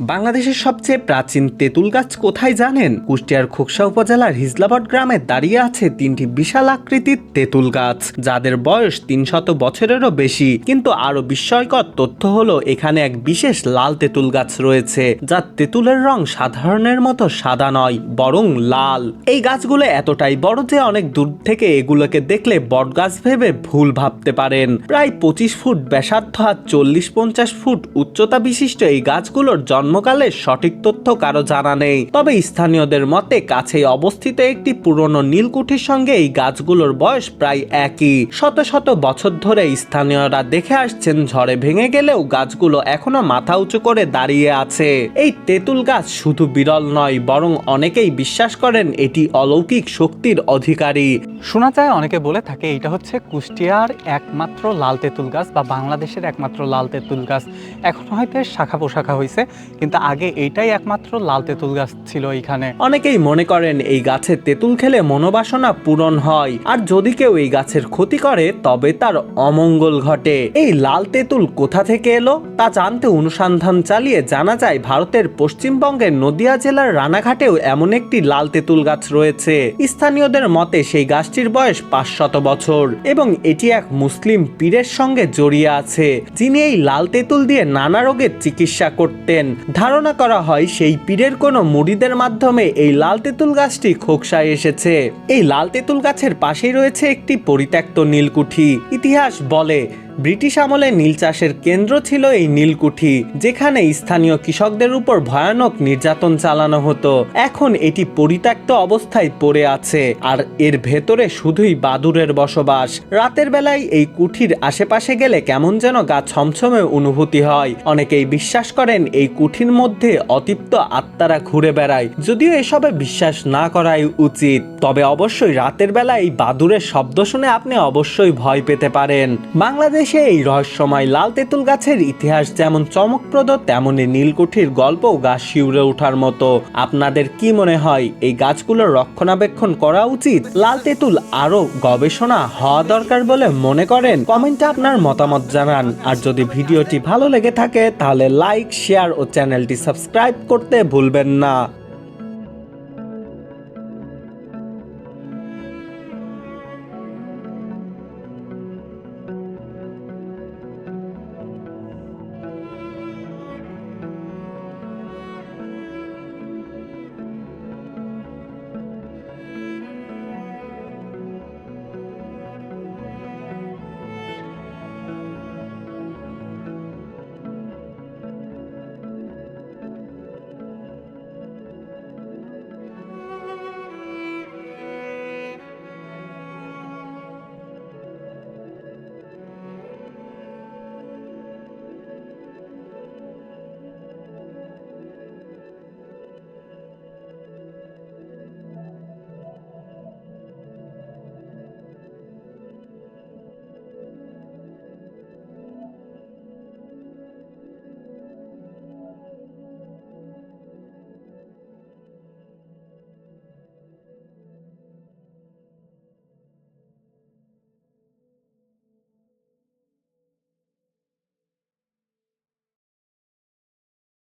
বাংলাদেশের সবচেয়ে প্রাচীন তেঁতুল গাছ কোথায় জানেন? কুষ্টিয়ার খোকসা উপজেলার হিজলাবট গ্রামে দাঁড়িয়ে আছে তিনটি বিশাল আকৃতির তেঁতুল গাছ, যাদের বয়স তিনশত বছরেরও বেশি। কিন্তু আরও বিস্ময়কর তথ্য হলো, এখানে এক বিশেষ লাল তেঁতুল গাছ রয়েছে যার তেঁতুলের রং সাধারণের মতো সাদা নয়, বরং লাল। এই গাছগুলো এতটাই বড় যে অনেক দূর থেকে এগুলোকে দেখলে বট গাছ ভেবে ভুল ভাবতে পারেন। প্রায় পঁচিশ ফুট ব্যাসার্ধ আর চল্লিশ পঞ্চাশ ফুট উচ্চতা বিশিষ্ট এই গাছগুলোর জন্মকালের সঠিক তথ্য কারও জানা নেই। তবে স্থানীয়দের মতে কাছেই অবস্থিত একটি পুরনো নীলকুঠির সঙ্গে এই গাছগুলোর বয়স প্রায় একই। শত শত বছর ধরে স্থানীয়রা দেখে আসছেন, ঝড়ে ভেঙে গেলেও গাছগুলো এখনও মাথা উঁচু করে দাঁড়িয়ে আছে। এই তেঁতুল গাছ শুধু বিরল নয়, বরং অনেকেই বিশ্বাস করেন এটি অলৌকিক শক্তির অধিকারী। শোনা যায়, অনেকে বলে থাকে এটা হচ্ছে কুষ্টিয়ার একমাত্র লাল তেঁতুল গাছ বা বাংলাদেশের একমাত্র লাল তেঁতুল গাছ। এখন হয়তো শাখা পোশাখা হয়েছে কিন্তু আগে এইটাই একমাত্র লাল তেঁতুল গাছ ছিল এইখানে। অনেকেই মনে করেন এই গাছের তেঁতুল খেলে মনোবাসনা পূরণ হয়, আর যদি কেউ এই গাছের ক্ষতি করে, তবে তার অমঙ্গল ঘটে। এই লাল তেঁতুল কোথা থেকে এলো, তা জানতে অনুসন্ধান চালিয়ে জানা যায়, ভারতের পশ্চিমবঙ্গের নদিয়া জেলার রানাঘাটেও এমন একটি লাল তেঁতুল গাছ রয়েছে। স্থানীয়দের মতে সেই গাছটির বয়স পাঁচশত বছর এবং এটি এক মুসলিম পীরের সঙ্গে জড়িয়ে আছে, যিনি এই লাল তেঁতুল দিয়ে নানা রোগের চিকিৎসা করতেন। ধারণা করা হয় সেই পীরের কোনো মুড়িদের মাধ্যমে এই লাল তেঁতুল গাছটি খোকসায় এসেছে। এই লাল তেঁতুল গাছের পাশেই রয়েছে একটি পরিত্যক্ত নীলকুঠি। ইতিহাস বলে ব্রিটিশ আমলে নীল চাষের কেন্দ্র ছিল এই নীলকুঠি, যেখানে স্থানীয় কৃষকদের উপর ভয়ানক নির্যাতন চালানো হতো। এখন এটি পরিত্যক্ত অবস্থায় পড়ে আছে, আর এর ভেতরে শুধুই বাদুরের বসবাস। রাতের বেলায় এই কুঠির আশেপাশে গেলে কেমন যেন গা ছমছমে অনুভূতি হয়। অনেকেই বিশ্বাস করেন এই কুঠির মধ্যে অতিপ্ত আত্মারা ঘুরে বেড়ায়। যদিও এসবে বিশ্বাস না করাই উচিত, তবে অবশ্যই রাতের বেলা এই বাদুরের শব্দ শুনে আপনি অবশ্যই ভয় পেতে পারেন। বাংলাদেশে এই রহস্যময় লাল তেঁতুল গাছের ইতিহাস যেমন চমকপ্রদ তেমনই নীলকুঠির গল্পও গাছ শিউরে ওঠার মতো। আপনাদের কি মনে হয়, এই গাছগুলোর রক্ষণাবেক্ষণ করা উচিত? লাল তেঁতুল আরও গবেষণা হওয়া দরকার বলে মনে করেন? কমেন্টে আপনার মতামত জানান। আর যদি ভিডিওটি ভালো লেগে থাকে, তাহলে লাইক, শেয়ার ও চ্যানেলটি সাবস্ক্রাইব করতে ভুলবেন না।